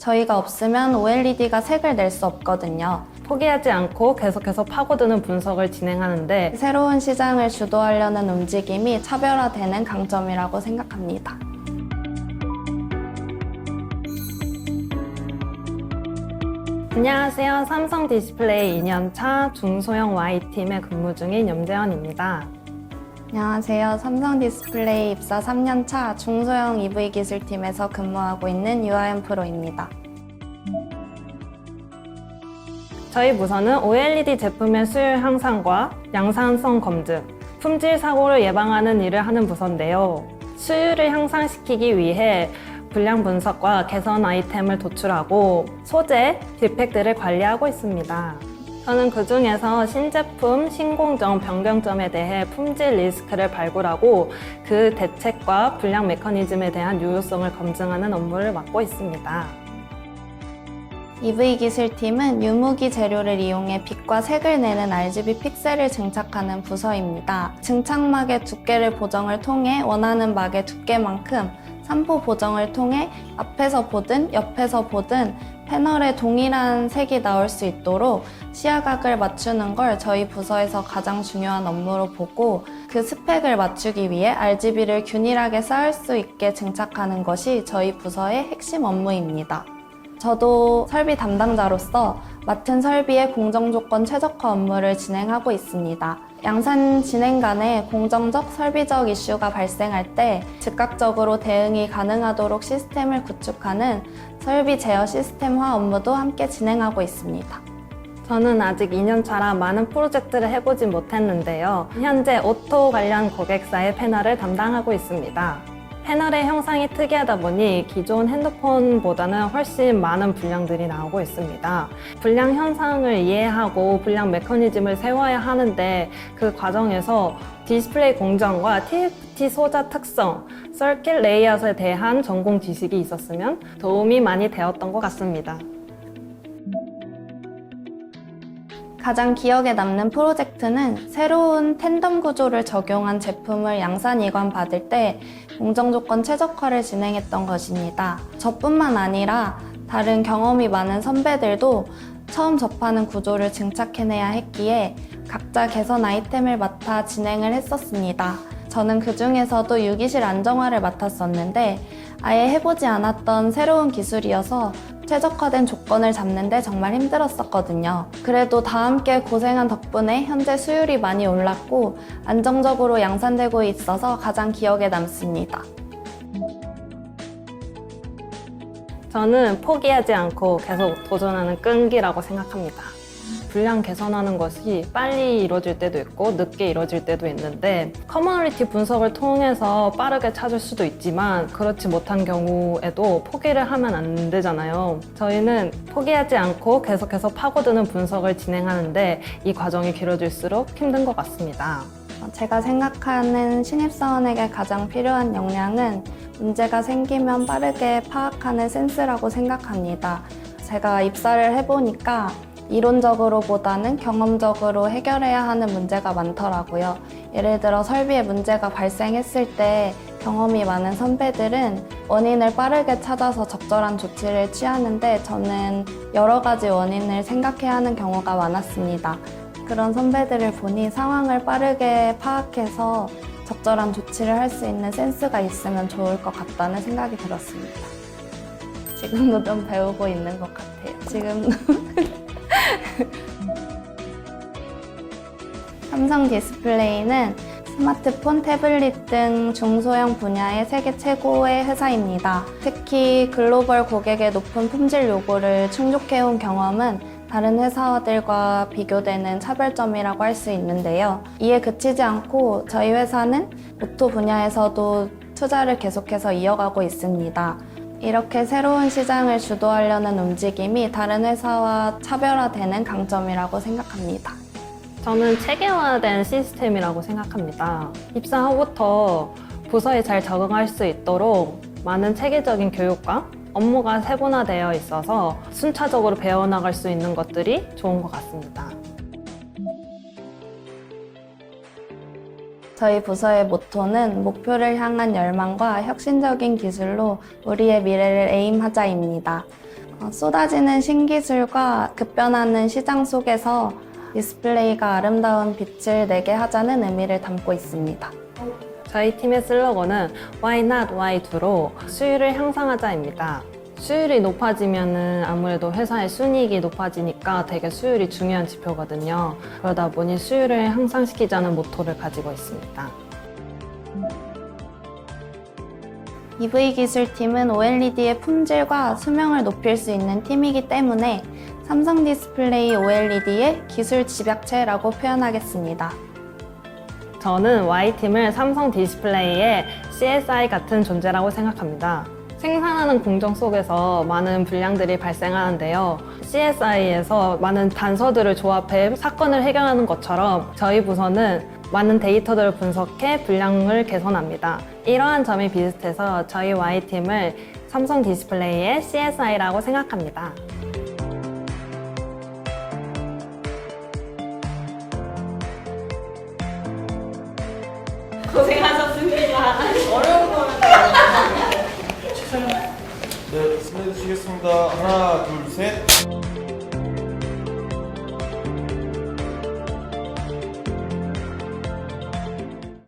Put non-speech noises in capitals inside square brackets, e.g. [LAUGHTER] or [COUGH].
저희가 없으면 OLED가 색을 낼 수 없거든요. 포기하지 않고 계속해서 파고드는 분석을 진행하는데 새로운 시장을 주도하려는 움직임이 차별화되는 강점이라고 생각합니다. 안녕하세요. 삼성 디스플레이 2년차 중소형 Y팀에 근무 중인 염재현입니다. 안녕하세요. 삼성 디스플레이 입사 3년차 중소형 EV 기술팀에서 근무하고 있는 유아연 프로입니다. 저희 부서는 OLED 제품의 수율 향상과 양산성 검증, 품질 사고를 예방하는 일을 하는 부서인데요. 수율을 향상시키기 위해 불량 분석과 개선 아이템을 도출하고 소재, 디펙트를 관리하고 있습니다. 저는 그 중에서 신제품, 신공정, 변경점에 대해 품질 리스크를 발굴하고 그 대책과 불량 메커니즘에 대한 유효성을 검증하는 업무를 맡고 있습니다. EV 기술팀은 유무기 재료를 이용해 빛과 색을 내는 RGB 픽셀을 증착하는 부서입니다. 증착막의 두께를 보정을 통해 원하는 막의 두께만큼 삼포 보정을 통해 앞에서 보든 옆에서 보든 패널에 동일한 색이 나올 수 있도록 시야각을 맞추는 걸 저희 부서에서 가장 중요한 업무로 보고 그 스펙을 맞추기 위해 RGB를 균일하게 쌓을 수 있게 증착하는 것이 저희 부서의 핵심 업무입니다. 저도 설비 담당자로서 맡은 설비의 공정 조건 최적화 업무를 진행하고 있습니다. 양산 진행 간에 공정적 설비적 이슈가 발생할 때 즉각적으로 대응이 가능하도록 시스템을 구축하는 설비 제어 시스템화 업무도 함께 진행하고 있습니다. 저는 아직 2년차라 많은 프로젝트를 해보지 못했는데요. 현재 오토 관련 고객사의 패널을 담당하고 있습니다. 패널의 형상이 특이하다 보니 기존 핸드폰보다는 훨씬 많은 분량들이 나오고 있습니다. 분량 현상을 이해하고 분량 메커니즘을 세워야 하는데 그 과정에서 디스플레이 공정과 TFT 소자 특성, 서킷 레이아웃에 대한 전공 지식이 있었으면 도움이 많이 되었던 것 같습니다. 가장 기억에 남는 프로젝트는 새로운 텐덤 구조를 적용한 제품을 양산 이관 받을 때 공정 조건 최적화를 진행했던 것입니다. 저뿐만 아니라 다른 경험이 많은 선배들도 처음 접하는 구조를 증착해내야 했기에 각자 개선 아이템을 맡아 진행을 했었습니다. 저는 그 중에서도 유기실 안정화를 맡았었는데 아예 해보지 않았던 새로운 기술이어서 최적화된 조건을 잡는데 정말 힘들었었거든요. 그래도 다 함께 고생한 덕분에 현재 수율이 많이 올랐고 안정적으로 양산되고 있어서 가장 기억에 남습니다. 저는 포기하지 않고 계속 도전하는 끈기라고 생각합니다. 분량 개선하는 것이 빨리 이루어질 때도 있고 늦게 이루어질 때도 있는데 커뮤니티 분석을 통해서 빠르게 찾을 수도 있지만 그렇지 못한 경우에도 포기를 하면 안 되잖아요. 저희는 포기하지 않고 계속해서 파고드는 분석을 진행하는데 이 과정이 길어질수록 힘든 것 같습니다. 제가 생각하는 신입사원에게 가장 필요한 역량은 문제가 생기면 빠르게 파악하는 센스라고 생각합니다. 제가 입사를 해보니까 이론적으로보다는 경험적으로 해결해야 하는 문제가 많더라고요. 예를 들어 설비에 문제가 발생했을 때 경험이 많은 선배들은 원인을 빠르게 찾아서 적절한 조치를 취하는데 저는 여러 가지 원인을 생각해야 하는 경우가 많았습니다. 그런 선배들을 보니 상황을 빠르게 파악해서 적절한 조치를 할 수 있는 센스가 있으면 좋을 것 같다는 생각이 들었습니다. 지금도 좀 배우고 있는 것 같아요. 지금도. [LAUGHS] [LAUGHS] 삼성 디스플레이는 스마트폰, 태블릿 등 중소형 분야의 세계 최고의 회사입니다. 특히 글로벌 고객의 높은 품질 요구를 충족해온 경험은 다른 회사들과 비교되는 차별점이라고 할 수 있는데요. 이에 그치지 않고 저희 회사는 오토 분야에서도 투자를 계속해서 이어가고 있습니다. 이렇게 새로운 시장을 주도하려는 움직임이 다른 회사와 차별화되는 강점이라고 생각합니다. 저는 체계화된 시스템이라고 생각합니다. 입사 후부터 부서에 잘 적응할 수 있도록 많은 체계적인 교육과 업무가 세분화되어 있어서 순차적으로 배워나갈 수 있는 것들이 좋은 것 같습니다. 저희 부서의 모토는 목표를 향한 열망과 혁신적인 기술로 우리의 미래를 에임하자입니다. 어, 쏟아지는 신기술과 급변하는 시장 속에서 디스플레이가 아름다운 빛을 내게 하자는 의미를 담고 있습니다. 저희 팀의 슬로건은 Why not Why do로 수율을 향상하자입니다. 수율이 높아지면은 아무래도 회사의 순이익이 높아지니까 되게 수율이 중요한 지표거든요. 그러다 보니 수율을 향상시키자는 모토를 가지고 있습니다. EV 기술팀은 OLED의 품질과 수명을 높일 수 있는 팀이기 때문에 삼성 디스플레이 OLED의 기술 집약체라고 표현하겠습니다. 저는 Y팀을 삼성 디스플레이의 CSI 같은 존재라고 생각합니다. 생산하는 공정 속에서 많은 불량들이 발생하는데요. CSI에서 많은 단서들을 조합해 사건을 해결하는 것처럼 저희 부서는 많은 데이터들을 분석해 불량을 개선합니다. 이러한 점이 비슷해서 저희 Y팀을 삼성 디스플레이의 CSI라고 생각합니다. 네, 설명해 주 시겠습니다. 하나, 둘, 셋.